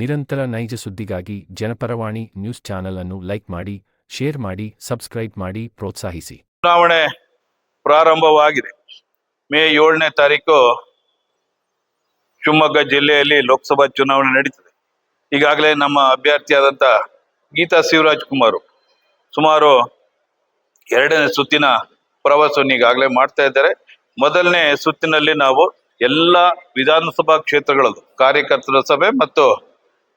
ನಿರಂತರ ನೈಜ ಸುದ್ದಿಗಾಗಿ ಜನಪರವಾಣಿ ನ್ಯೂಸ್ ಚಾನೆಲ್ ಅನ್ನು ಲೈಕ್ ಮಾಡಿ, ಶೇರ್ ಮಾಡಿ, ಸಬ್ಸ್ಕ್ರೈಬ್ ಮಾಡಿ ಪ್ರೋತ್ಸಾಹಿಸಿ. ಚುನಾವಣೆ ಪ್ರಾರಂಭವಾಗಿದೆ. ಮೇ ಏಳನೇ ತಾರೀಕು ಶಿವಮೊಗ್ಗ ಜಿಲ್ಲೆಯಲ್ಲಿ ಲೋಕಸಭಾ ಚುನಾವಣೆ ನಡೀತದೆ. ಈಗಾಗಲೇ ನಮ್ಮ ಅಭ್ಯರ್ಥಿಯಾದಂಥ ಗೀತಾ ಶಿವರಾಜ್ ಕುಮಾರ್ ಸುಮಾರು ಎರಡನೇ ಸುತ್ತಿನ ಪ್ರವಾಸವನ್ನು ಈಗಾಗಲೇ ಮಾಡ್ತಾ ಇದ್ದಾರೆ. ಮೊದಲನೇ ಸುತ್ತಿನಲ್ಲಿ ನಾವು ಎಲ್ಲ ವಿಧಾನಸಭಾ ಕ್ಷೇತ್ರಗಳಲ್ಲೂ ಕಾರ್ಯಕರ್ತರ ಸಭೆ ಮತ್ತು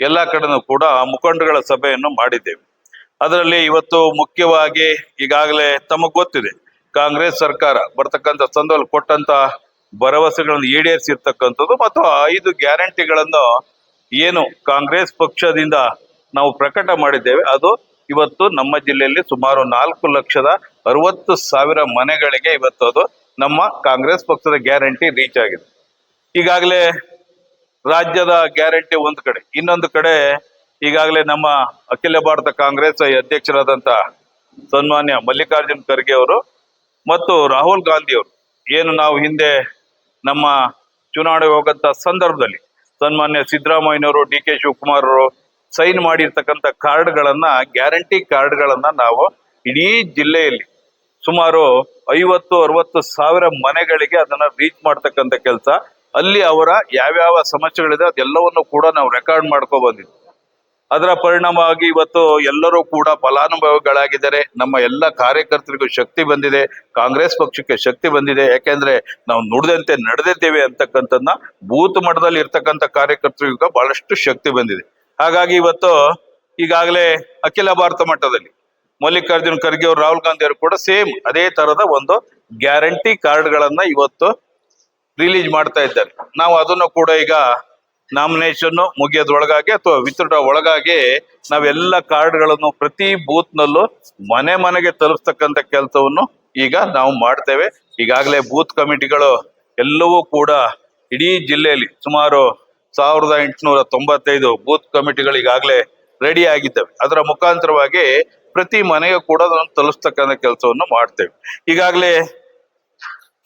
ಎಲ್ಲ ಕಡೆನೂ ಕೂಡ ಮುಖಂಡಗಳ ಸಭೆಯನ್ನು ಮಾಡಿದ್ದೇವೆ. ಅದರಲ್ಲಿ ಇವತ್ತು ಮುಖ್ಯವಾಗಿ ಈಗಾಗಲೇ ತಮಗೆ ಗೊತ್ತಿದೆ, ಕಾಂಗ್ರೆಸ್ ಸರ್ಕಾರ ಬರ್ತಕ್ಕಂಥ ಸಂದರ್ಭದಲ್ಲಿ ಕೊಟ್ಟಂತ ಭರವಸೆಗಳನ್ನು ಈಡೇರಿಸಿರ್ತಕ್ಕಂಥದ್ದು ಮತ್ತು ಐದು ಗ್ಯಾರಂಟಿಗಳನ್ನು ಏನು ಕಾಂಗ್ರೆಸ್ ಪಕ್ಷದಿಂದ ನಾವು ಪ್ರಕಟ ಮಾಡಿದ್ದೇವೆ. ಅದು ಇವತ್ತು ನಮ್ಮ ಜಿಲ್ಲೆಯಲ್ಲಿ ಸುಮಾರು ನಾಲ್ಕು ಲಕ್ಷದ ಅರವತ್ತು ಸಾವಿರ ಮನೆಗಳಿಗೆ ಇವತ್ತು ಅದು ನಮ್ಮ ಕಾಂಗ್ರೆಸ್ ಪಕ್ಷದ ಗ್ಯಾರಂಟಿ ರೀಚ್ ಆಗಿದೆ. ಈಗಾಗಲೇ ರಾಜ್ಯದ ಗ್ಯಾರಂಟಿ ಒಂದು ಕಡೆ. ಇನ್ನೊಂದು ಕಡೆ ಈಗಾಗಲೇ ನಮ್ಮ ಅಖಿಲ ಭಾರತ ಕಾಂಗ್ರೆಸ್ ಅಧ್ಯಕ್ಷರಾದಂತ ಸನ್ಮಾನ್ಯ ಮಲ್ಲಿಕಾರ್ಜುನ್ ಖರ್ಗೆ ಅವರು ಮತ್ತು ರಾಹುಲ್ ಗಾಂಧಿ ಅವರು ಏನು ನಾವು ಹಿಂದೆ ನಮ್ಮ ಚುನಾವಣೆಗೆ ಹೋಗಂತ ಸಂದರ್ಭದಲ್ಲಿ ಸನ್ಮಾನ್ಯ ಸಿದ್ದರಾಮಯ್ಯನವರು, ಡಿ ಕೆ ಶಿವಕುಮಾರ್ ಅವರು ಸೈನ್ ಮಾಡಿರ್ತಕ್ಕಂಥ ಕಾರ್ಡ್ಗಳನ್ನ, ಗ್ಯಾರಂಟಿ ಕಾರ್ಡ್ಗಳನ್ನ ನಾವು ಇಡೀ ಜಿಲ್ಲೆಯಲ್ಲಿ ಸುಮಾರು ಐವತ್ತು, ಅರವತ್ತು ಸಾವಿರ ಮನೆಗಳಿಗೆ ಅದನ್ನ ರೀಚ್ ಮಾಡ್ತಕ್ಕಂಥ ಕೆಲಸ ಅಲ್ಲಿ ಅವರ ಯಾವ್ಯಾವ ಸಮಸ್ಯೆಗಳಿದೆ ಅದೆಲ್ಲವನ್ನು ಕೂಡ ನಾವು ರೆಕಾರ್ಡ್ ಮಾಡ್ಕೊ ಬಂದಿದ್ವಿ. ಅದರ ಪರಿಣಾಮವಾಗಿ ಇವತ್ತು ಎಲ್ಲರೂ ಕೂಡ ಫಲಾನುಭವಿಗಳಾಗಿದ್ದಾರೆ. ನಮ್ಮ ಎಲ್ಲ ಕಾರ್ಯಕರ್ತರಿಗೂ ಶಕ್ತಿ ಬಂದಿದೆ. ಕಾಂಗ್ರೆಸ್ ಪಕ್ಷಕ್ಕೆ ಶಕ್ತಿ ಬಂದಿದೆ. ಯಾಕೆಂದ್ರೆ ನಾವು ನುಡಿದಂತೆ ನಡೆದಿದ್ದೇವೆ ಅಂತಕ್ಕಂಥದ್ನ ಬೂತ್ ಮಟ್ಟದಲ್ಲಿ ಇರ್ತಕ್ಕಂಥ ಕಾರ್ಯಕರ್ತರಿಗೂ ಬಹಳಷ್ಟು ಶಕ್ತಿ ಬಂದಿದೆ. ಹಾಗಾಗಿ ಇವತ್ತು ಈಗಾಗಲೇ ಅಖಿಲ ಭಾರತ ಮಟ್ಟದಲ್ಲಿ ಮಲ್ಲಿಕಾರ್ಜುನ್ ಖರ್ಗೆ ಅವರು, ರಾಹುಲ್ ಗಾಂಧಿ ಅವರು ಕೂಡ ಸೇಮ್ ಅದೇ ತರದ ಒಂದು ಗ್ಯಾರಂಟಿ ಕಾರ್ಡ್ಗಳನ್ನ ಇವತ್ತು ರಿಲೀಸ್ ಮಾಡ್ತಾ ಇದ್ದಾರೆ. ನಾವು ಅದನ್ನು ಕೂಡ ಈಗ ನಾಮಿನೇಷನ್ ಮುಗಿಯೋದ್ರೊಳಗಾಗಿ ಅಥವಾ ವಿತರಣ ಒಳಗಾಗಿ ನಾವೆಲ್ಲ ಕಾರ್ಡ್ಗಳನ್ನು ಪ್ರತಿ ಬೂತ್ನಲ್ಲೂ ಮನೆ ಮನೆಗೆ ತಲುಪಿಸ್ತಕ್ಕಂಥ ಕೆಲಸವನ್ನು ಈಗ ನಾವು ಮಾಡ್ತೇವೆ. ಈಗಾಗಲೇ ಬೂತ್ ಕಮಿಟಿಗಳು ಎಲ್ಲವೂ ಕೂಡ ಇಡೀ ಜಿಲ್ಲೆಯಲ್ಲಿ ಸುಮಾರು ಸಾವಿರದ ಎಂಟುನೂರ ತೊಂಬತ್ತೈದು ಬೂತ್ ಕಮಿಟಿಗಳು ಈಗಾಗಲೇ ರೆಡಿ ಆಗಿದ್ದಾವೆ. ಅದರ ಮುಖಾಂತರವಾಗಿ ಪ್ರತಿ ಮನೆಗೂ ಕೂಡ ಅದನ್ನು ತಲುಪಿಸ್ತಕ್ಕಂಥ ಕೆಲಸವನ್ನು ಮಾಡ್ತೇವೆ. ಈಗಾಗಲೇ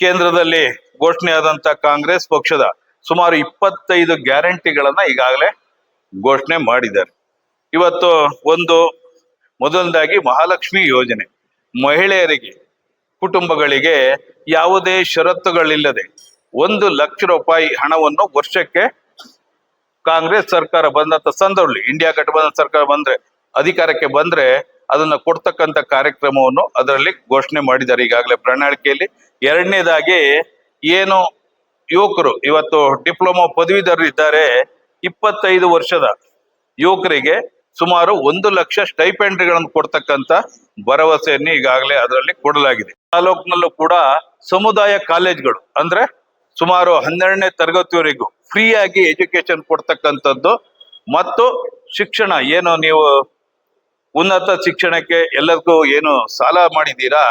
ಕೇಂದ್ರದಲ್ಲಿ ಘೋಷಣೆಯಾದಂತ ಕಾಂಗ್ರೆಸ್ ಪಕ್ಷದ ಸುಮಾರು ಇಪ್ಪತ್ತೈದು ಗ್ಯಾರಂಟಿಗಳನ್ನ ಈಗಾಗಲೇ ಘೋಷಣೆ ಮಾಡಿದ್ದಾರೆ. ಇವತ್ತು ಒಂದು ಮೊದಲನೇದಾಗಿ ಮಹಾಲಕ್ಷ್ಮಿ ಯೋಜನೆ. ಮಹಿಳೆಯರಿಗೆ, ಕುಟುಂಬಗಳಿಗೆ ಯಾವುದೇ ಷರತ್ತುಗಳಿಲ್ಲದೆ ಒಂದು ಲಕ್ಷ ರೂಪಾಯಿ ಹಣವನ್ನು ವರ್ಷಕ್ಕೆ ಕಾಂಗ್ರೆಸ್ ಸರ್ಕಾರ ಬಂದಂತ ಸಂದರ್ಭದಲ್ಲಿ, ಇಂಡಿಯಾ ಗಠಬಂಧನ ಸರ್ಕಾರ ಬಂದ್ರೆ, ಅಧಿಕಾರಕ್ಕೆ ಬಂದ್ರೆ ಅದನ್ನ ಕೊಡ್ತಕ್ಕಂಥ ಕಾರ್ಯಕ್ರಮವನ್ನು ಅದರಲ್ಲಿ ಘೋಷಣೆ ಮಾಡಿದ್ದಾರೆ ಈಗಾಗಲೇ ಪ್ರಣಾಳಿಕೆಯಲ್ಲಿ. ಎರಡನೇದಾಗಿ ಏನು ಯುವಕರು, ಇವತ್ತು ಡಿಪ್ಲೊಮಾ ಪದವೀಧರರು ಇದ್ದಾರೆ ಇಪ್ಪತ್ತೈದು ವರ್ಷದ ಯುವಕರಿಗೆ ಸುಮಾರು ಒಂದು ಲಕ್ಷ ಸ್ಟೈಪೆಂಡ್ಗಳನ್ನು ಕೊಡ್ತಕ್ಕಂತ ಭರವಸೆಯನ್ನು ಈಗಾಗಲೇ ಅದರಲ್ಲಿ ಕೊಡಲಾಗಿದೆ. ತಾಲೂಕಿನಲ್ಲೂ ಕೂಡ ಸಮುದಾಯ ಕಾಲೇಜ್ಗಳು, ಅಂದ್ರೆ ಸುಮಾರು ಹನ್ನೆರಡನೇ ತರಗತಿವರೆಗೂ ಫ್ರೀ ಆಗಿ ಎಜುಕೇಶನ್ ಕೊಡ್ತಕ್ಕಂಥದ್ದು, ಮತ್ತು ಶಿಕ್ಷಣ, ಏನು ನೀವು ಉನ್ನತ ಶಿಕ್ಷಣಕ್ಕೆ ಎಲ್ಲರಿಗೂ ಏನು ಸಾಲ ಮಾಡಿದ್ದೀರಾ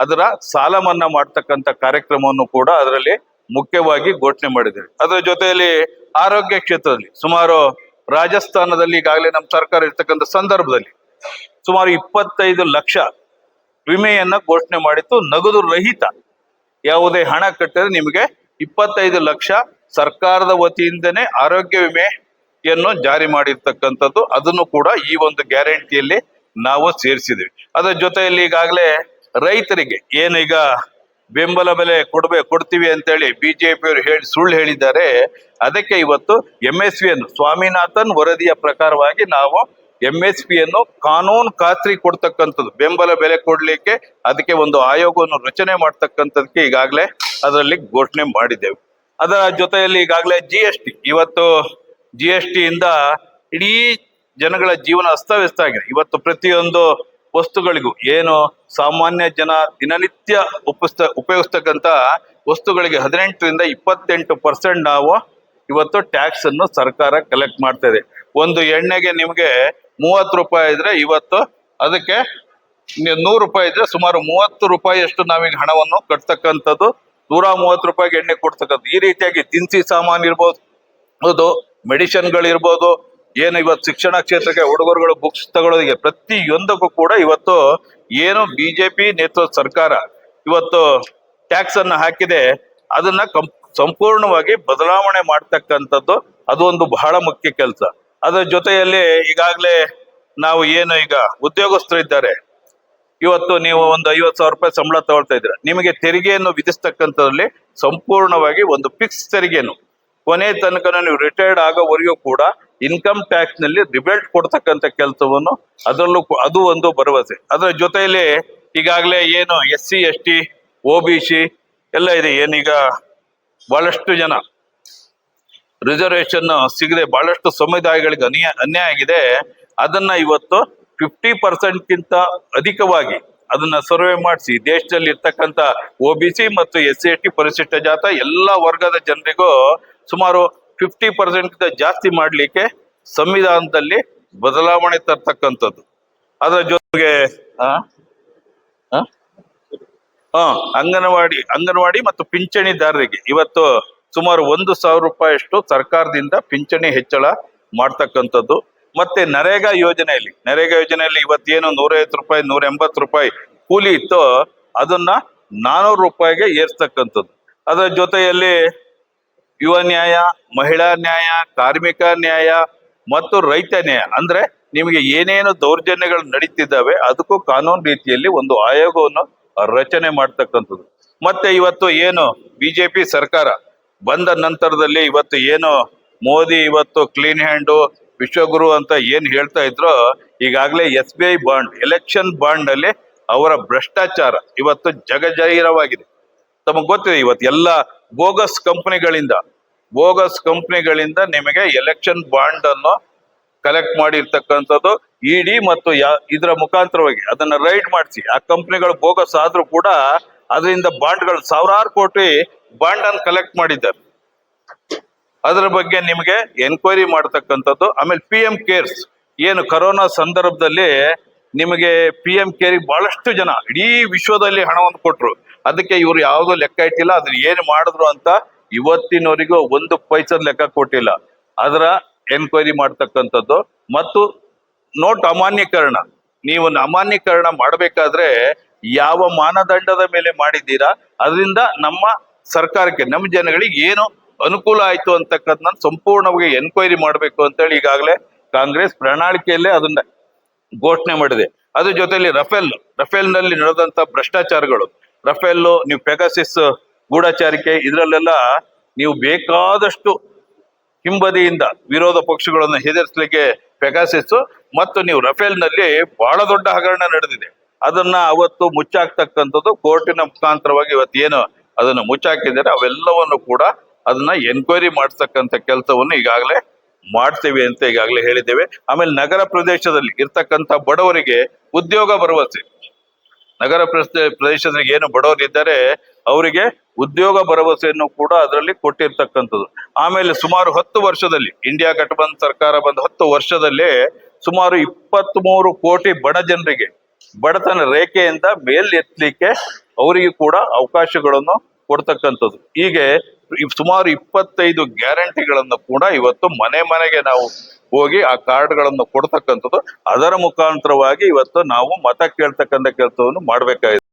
ಅದರ ಸಾಲ ಮನ್ನಾ ಮಾಡ್ತಕ್ಕಂಥ ಕಾರ್ಯಕ್ರಮವನ್ನು ಕೂಡ ಅದರಲ್ಲಿ ಮುಖ್ಯವಾಗಿ ಘೋಷಣೆ ಮಾಡಿದ್ದಾರೆ. ಅದರ ಜೊತೆಯಲ್ಲಿ ಆರೋಗ್ಯ ಕ್ಷೇತ್ರದಲ್ಲಿ ಸುಮಾರು ರಾಜಸ್ಥಾನದಲ್ಲಿ ಈಗಾಗಲೇ ನಮ್ಮ ಸರ್ಕಾರ ಇರ್ತಕ್ಕಂಥ ಸಂದರ್ಭದಲ್ಲಿ ಸುಮಾರು ಇಪ್ಪತ್ತೈದು ಲಕ್ಷ ವಿಮೆಯನ್ನ ಘೋಷಣೆ ಮಾಡಿತ್ತು. ನಗದು ರಹಿತ ಯಾವುದೇ ಹಣ ಕಟ್ಟಿದ್ರೆ ನಿಮಗೆ ಇಪ್ಪತ್ತೈದು ಲಕ್ಷ ಸರ್ಕಾರದ ವತಿಯಿಂದನೇ ಆರೋಗ್ಯ ವಿಮೆಯನ್ನು ಜಾರಿ ಮಾಡಿರ್ತಕ್ಕಂಥದ್ದು. ಅದನ್ನು ಕೂಡ ಈ ಒಂದು ಗ್ಯಾರಂಟಿಯಲ್ಲಿ ನಾವು ಸೇರಿಸಿದ್ವಿ ಅದರ ಜೊತೆಯಲ್ಲಿ ಈಗಾಗಲೇ ರೈತರಿಗೆ ಏನೀಗ ಬೆಂಬಲ ಬೆಲೆ ಕೊಡ್ಬೇ, ಕೊಡ್ತೀವಿ ಅಂತೇಳಿ ಬಿಜೆಪಿಯವರು ಹೇಳಿ, ಸುಳ್ಳು ಹೇಳಿದ್ದಾರೆ. ಅದಕ್ಕೆ ಇವತ್ತು ಎಂ ಎಸ್ ಪಿಯನ್ನು ಸ್ವಾಮಿನಾಥನ್ ವರದಿಯ ಪ್ರಕಾರವಾಗಿ ನಾವು ಎಂ ಎಸ್ ಪಿಯನ್ನು ಕಾನೂನು ಖಾತ್ರಿ ಕೊಡ್ತಕ್ಕಂಥದ್ದು, ಬೆಂಬಲ ಬೆಲೆ ಕೊಡ್ಲಿಕ್ಕೆ ಅದಕ್ಕೆ ಒಂದು ಆಯೋಗವನ್ನು ರಚನೆ ಮಾಡ್ತಕ್ಕಂಥದಕ್ಕೆ ಈಗಾಗಲೇ ಅದರಲ್ಲಿ ಘೋಷಣೆ ಮಾಡಿದ್ದೇವೆ. ಅದರ ಜೊತೆಯಲ್ಲಿ ಈಗಾಗಲೇ ಜಿ ಎಸ್ ಟಿ ಇವತ್ತು ಜಿ ಎಸ್ ಟಿಯಿಂದ ಇಡೀ ಜನಗಳ ಜೀವನ ಅಸ್ತವ್ಯಸ್ತ ಆಗಿದೆ ಇವತ್ತು ಪ್ರತಿಯೊಂದು ವಸ್ತುಗಳಿಗೂ ಏನು ಸಾಮಾನ್ಯ ಜನ ದಿನನಿತ್ಯ ಉಪಸ್ತ ಉಪಯೋಗಿಸ್ತಕ್ಕಂಥ ವಸ್ತುಗಳಿಗೆ ಹದಿನೆಂಟರಿಂದ ಇಪ್ಪತ್ತೆಂಟು ಪರ್ಸೆಂಟ್ ನಾವು ಇವತ್ತು ಟ್ಯಾಕ್ಸ್ ಅನ್ನು ಸರ್ಕಾರ ಕಲೆಕ್ಟ್ ಮಾಡ್ತಾ ಇದೆ. ಒಂದು ಎಣ್ಣೆಗೆ ನಿಮಗೆ ಮೂವತ್ತು ರೂಪಾಯಿ ಇದ್ರೆ ಇವತ್ತು ಅದಕ್ಕೆ ನೂರು ರೂಪಾಯಿ ಇದ್ರೆ ಸುಮಾರು ಮೂವತ್ತು ರೂಪಾಯಿಯಷ್ಟು ನಾವೀಗ ಹಣವನ್ನು ಕಟ್ತಕ್ಕಂಥದ್ದು, ನೂರ ಮೂವತ್ತು ರೂಪಾಯಿಗೆ ಎಣ್ಣೆ ಕೊಡ್ತಕ್ಕಂಥದ್ದು. ಈ ರೀತಿಯಾಗಿ ದಿನಸಿ ಸಾಮಾನು ಇರ್ಬೋದು ಹೌದು ಮೆಡಿಸಿನ್ಗಳಿರ್ಬೋದು ಏನು ಇವತ್ತು ಶಿಕ್ಷಣ ಕ್ಷೇತ್ರಕ್ಕೆ ಹುಡುಗರುಗಳು ಬುಕ್ಸ್ ತಗೊಳ್ಳೋದಕ್ಕೆ ಪ್ರತಿಯೊಂದಕ್ಕೂ ಕೂಡ ಇವತ್ತು ಏನು ಬಿಜೆಪಿ ನೇತೃತ್ವ ಸರ್ಕಾರ ಇವತ್ತು ಟ್ಯಾಕ್ಸ್ ಅನ್ನು ಹಾಕಿದೆ, ಅದನ್ನ ಕಂ, ಸಂಪೂರ್ಣವಾಗಿ ಬದಲಾವಣೆ ಮಾಡ್ತಕ್ಕಂಥದ್ದು ಅದು ಒಂದು ಬಹಳ ಮುಖ್ಯ ಕೆಲಸ. ಅದರ ಜೊತೆಯಲ್ಲಿ ಈಗಾಗಲೇ ನಾವು ಏನು ಈಗ ಉದ್ಯೋಗಸ್ಥರಿದ್ದಾರೆ ಇವತ್ತು ನೀವು ಒಂದು ಐವತ್ತು ಸಾವಿರ ರೂಪಾಯಿ ಸಂಬಳ ತಗೊಳ್ತಾ ಇದ್ದೀರಾ. ನಿಮಗೆ ತೆರಿಗೆಯನ್ನು ವಿಧಿಸ್ತಕ್ಕಂಥದ್ರಲ್ಲಿ ಸಂಪೂರ್ಣವಾಗಿ ಒಂದು ಫಿಕ್ಸ್ ತೆರಿಗೆನು ಕೊನೆ ತನಕ ನೀವು ರಿಟೈರ್ಡ್ ಆಗೋವರೆಗೂ ಕೂಡ ಇನ್ಕಮ್ ಟ್ಯಾಕ್ಸ್ನಲ್ಲಿ ರಿಬೆಲ್ಟ್ ಕೊಡ್ತಕ್ಕಂಥ ಕೆಲಸವನ್ನು ಅದರಲ್ಲೂ ಅದು ಒಂದು ಭರವಸೆ. ಅದರ ಜೊತೆಯಲ್ಲಿ ಈಗಾಗಲೇ ಏನು S C S T O B C ಎಲ್ಲ ಇದೆ. ಏನೀಗ ಬಹಳಷ್ಟು ಜನ ರಿಸರ್ವೇಶನ್ ಸಿಗದೆ ಬಹಳಷ್ಟು ಸಮುದಾಯಗಳಿಗೆ ಅನ್ಯ, ಅನ್ಯಾಯ ಆಗಿದೆ. ಅದನ್ನ ಇವತ್ತು ಫಿಫ್ಟಿ ಪರ್ಸೆಂಟ್ಗಿಂತ ಅಧಿಕವಾಗಿ ಅದನ್ನ ಸರ್ವೆ ಮಾಡಿಸಿ ದೇಶದಲ್ಲಿ ಇರ್ತಕ್ಕಂಥ ಒ ಬಿ ಸಿ ಮತ್ತು ಎಸ್ ಸಿ ಎಸ್ ಟಿ ಪರಿಶಿಷ್ಟ ಜಾತ ಎಲ್ಲ ವರ್ಗದ ಜನರಿಗೂ ಸುಮಾರು ಫಿಫ್ಟಿ ಪರ್ಸೆಂಟ್ಗಿಂತ ಜಾಸ್ತಿ ಮಾಡಲಿಕ್ಕೆ ಸಂವಿಧಾನದಲ್ಲಿ ಬದಲಾವಣೆ ತರ್ತಕ್ಕಂಥದ್ದು ಅದರ ಜೊತೆಗೆ? ಹಾ ಅಂಗನವಾಡಿ ಅಂಗನವಾಡಿ ಮತ್ತು ಪಿಂಚಣಿದಾರರಿಗೆ ಇವತ್ತು ಸುಮಾರು ಒಂದು ಸಾವಿರ ರೂಪಾಯಿಯಷ್ಟು ಸರ್ಕಾರದಿಂದ ಪಿಂಚಣಿ ಹೆಚ್ಚಳ ಮಾಡ್ತಕ್ಕಂಥದ್ದು ಮತ್ತೆ ನರೇಗಾ ಯೋಜನೆಯಲ್ಲಿ ನರೇಗಾ ಯೋಜನೆಯಲ್ಲಿ ಇವತ್ತೇನು ನೂರೈವತ್ತು ರೂಪಾಯಿ ನೂರ ಎಂಬತ್ತು ರೂಪಾಯಿ ಕೂಲಿ ಇತ್ತು ಅದನ್ನ ನಾನೂರು ರೂಪಾಯಿಗೆ ಏರ್ಸ್ತಕ್ಕಂಥದ್ದು ಅದರ ಜೊತೆಯಲ್ಲಿ ಯುವ ನ್ಯಾಯ, ಮಹಿಳಾ ನ್ಯಾಯ, ಕಾರ್ಮಿಕ ನ್ಯಾಯ ಮತ್ತು ರೈತ ನ್ಯಾಯ. ಅಂದ್ರೆ ನಿಮಗೆ ಏನೇನು ದೌರ್ಜನ್ಯಗಳು ನಡೀತಿದ್ದಾವೆ ಅದಕ್ಕೂ ಕಾನೂನು ರೀತಿಯಲ್ಲಿ ಒಂದು ಆಯೋಗವನ್ನು ರಚನೆ ಮಾಡ್ತಕ್ಕಂಥದ್ದು. ಮತ್ತೆ ಇವತ್ತು ಏನು ಬಿಜೆಪಿ ಸರ್ಕಾರ ಬಂದ ನಂತರದಲ್ಲಿ ಇವತ್ತು ಏನು ಮೋದಿ ಇವತ್ತು ಕ್ಲೀನ್ ಹ್ಯಾಂಡು ವಿಶ್ವಗುರು ಅಂತ ಏನ್ ಹೇಳ್ತಾ ಇದ್ರು, ಈಗಾಗಲೇ S B I bond election bond ಅಲ್ಲಿ ಅವರ ಭ್ರಷ್ಟಾಚಾರ ಇವತ್ತು ಜಗಜಾಹೀರವಾಗಿದೆ ತಮಗೆ ಗೊತ್ತಿದೆ ಇವತ್ತು ಎಲ್ಲ ಬೋಗಸ್ ಕಂಪನಿಗಳಿಂದ ಬೋಗಸ್ ಕಂಪನಿಗಳಿಂದ ನಿಮಗೆ ಎಲೆಕ್ಷನ್ ಬಾಂಡ್ ಅನ್ನು ಕಲೆಕ್ಟ್ ಮಾಡಿರ್ತಕ್ಕಂಥದ್ದು ಇಡಿ ಮತ್ತು ಯಾ, ಇದರ ಮುಖಾಂತರವಾಗಿ ಅದನ್ನ ರೈಡ್ ಮಾಡಿಸಿ. ಆ ಕಂಪ್ನಿಗಳು ಬೋಗಸ್ ಆದ್ರೂ ಕೂಡ ಅದರಿಂದ ಬಾಂಡ್ಗಳು ಸಾವಿರಾರು ಕೋಟಿ ಬಾಂಡ್ ಅನ್ನು ಕಲೆಕ್ಟ್ ಮಾಡಿದ್ದಾರೆ. ಅದರ ಬಗ್ಗೆ ನಿಮಗೆ ಎನ್ಕ್ವೈರಿ ಮಾಡ್ತಕ್ಕಂಥದ್ದು, ಆಮೇಲೆ ಪಿ ಎಂ ಕೇರ್ಸ್ ಏನು ಕರೋನಾ ಸಂದರ್ಭದಲ್ಲಿ ನಿಮಗೆ ಪಿ ಎಂ ಕೇರಿಗೆ ಬಹಳಷ್ಟು ಜನ ಇಡೀ ವಿಶ್ವದಲ್ಲಿ ಹಣವನ್ನು ಕೊಟ್ರು. ಅದಕ್ಕೆ ಇವರು ಯಾವುದೋ ಲೆಕ್ಕ ಇಟ್ಟಿಲ್ಲ, ಅದನ್ನ ಏನು ಮಾಡಿದ್ರು ಅಂತ ಇವತ್ತಿನವರಿಗೂ ಒಂದು ಪೈಸದ ಲೆಕ್ಕ ಕೊಟ್ಟಿಲ್ಲ. ಅದರ ಎನ್ಕ್ವೈರಿ ಮಾಡ್ತಕ್ಕಂಥದ್ದು. ಮತ್ತು ನೋಟ್ ಅಮಾನ್ಯೀಕರಣ. ನೀವು ಅಮಾನ್ಯೀಕರಣ ಮಾಡಬೇಕಾದ್ರೆ ಯಾವ ಮಾನದಂಡದ ಮೇಲೆ ಮಾಡಿದ್ದೀರಾ, ಅದರಿಂದ ನಮ್ಮ ಸರ್ಕಾರಕ್ಕೆ, ನಮ್ಮ ಜನಗಳಿಗೆ ಏನು ಅನುಕೂಲ ಆಯ್ತು ಅಂತಕ್ಕಂಥ ಸಂಪೂರ್ಣವಾಗಿ ಎನ್ಕ್ವೈರಿ ಮಾಡಬೇಕು ಅಂತೇಳಿ ಈಗಾಗಲೇ ಕಾಂಗ್ರೆಸ್ ಪ್ರಣಾಳಿಕೆಯಲ್ಲೇ ಅದನ್ನ ಘೋಷಣೆ ಮಾಡಿದೆ. ಅದ್ರ ಜೊತೆಯಲ್ಲಿ ರಫೇಲ್ ರಫೇಲ್ನಲ್ಲಿ ನಡೆದಂತ ಭ್ರಷ್ಟಾಚಾರಗಳು. ರಫೇಲ್, ನೀವು ಪೆಗಾಸಿಸ್ ಗೂಢಚಾರಿಕೆ, ಇದರಲ್ಲೆಲ್ಲ ನೀವು ಬೇಕಾದಷ್ಟು ಹಿಂಬದಿಯಿಂದ ವಿರೋಧ ಪಕ್ಷಗಳನ್ನು ಹೆದರಿಸಲಿಕ್ಕೆ ಪೆಗಾಸಿಸ್ ಮತ್ತು ನೀವು ರಫೇಲ್ನಲ್ಲಿ ಬಹಳ ದೊಡ್ಡ ಹಗರಣ ನಡೆದಿದೆ. ಅದನ್ನ ಅವತ್ತು ಮುಚ್ಚಾಕ್ತಕ್ಕಂಥದ್ದು ಕೋರ್ಟಿನ ಮುಖಾಂತರವಾಗಿ ಇವತ್ತು ಏನು ಅದನ್ನ ಮುಚ್ಚಾಕಿದ್ದಾರೆ, ಅವೆಲ್ಲವನ್ನು ಕೂಡ ಅದನ್ನ ಎನ್ಕ್ವೈರಿ ಮಾಡ್ತಕ್ಕಂಥ ಕೆಲಸವನ್ನು ಈಗಾಗಲೇ ಮಾಡ್ತೇವೆ ಅಂತ ಈಗಾಗಲೇ ಹೇಳಿದ್ದೇವೆ. ಆಮೇಲೆ ನಗರ ಪ್ರದೇಶದಲ್ಲಿ ಇರ್ತಕ್ಕಂಥ ಬಡವರಿಗೆ ಉದ್ಯೋಗ ಭರವಸೆ. ನಗರ ಪ್ರದೇಶ ಪ್ರದೇಶದಲ್ಲಿ ಏನು ಬಡವರಿದ್ದಾರೆ, ಅವರಿಗೆ ಉದ್ಯೋಗ ಭರವಸೆಯನ್ನು ಕೂಡ ಅದರಲ್ಲಿ ಕೊಟ್ಟಿರ್ತಕ್ಕಂಥದ್ದು. ಆಮೇಲೆ ಸುಮಾರು ಹತ್ತು ವರ್ಷದಲ್ಲಿ ಇಂಡಿಯಾ ಗಠಬಂಧನ್ ಸರ್ಕಾರ ಬಂದ ಹತ್ತು ವರ್ಷದಲ್ಲಿ ಸುಮಾರು ಇಪ್ಪತ್ತ್ ಮೂರು ಕೋಟಿ ಬಡ ಜನರಿಗೆ ಬಡತನ ರೇಖೆಯಿಂದ ಮೇಲೆತ್ತಲಿಕ್ಕೆ ಅವರಿಗೆ ಕೂಡ ಅವಕಾಶಗಳನ್ನು ಕೊಡ್ತಕ್ಕಂಥದ್ದು. ಹೀಗೆ ಸುಮಾರು ಇಪ್ಪತ್ತೈದು ಗ್ಯಾರಂಟಿಗಳನ್ನು ಕೂಡ ಇವತ್ತು ಮನೆ ಮನೆಗೆ ನಾವು ಹೋಗಿ ಆ ಕಾರ್ಡ್ಗಳನ್ನು ಕೊಡ್ತಕ್ಕಂಥದ್ದು ಅದರ ಮುಖಾಂತರವಾಗಿ ಇವತ್ತು ನಾವು ಮತ ಕೇಳ್ತಕ್ಕಂಥ ಕೆಲಸವನ್ನು ಮಾಡಬೇಕಾಗಿದೆ.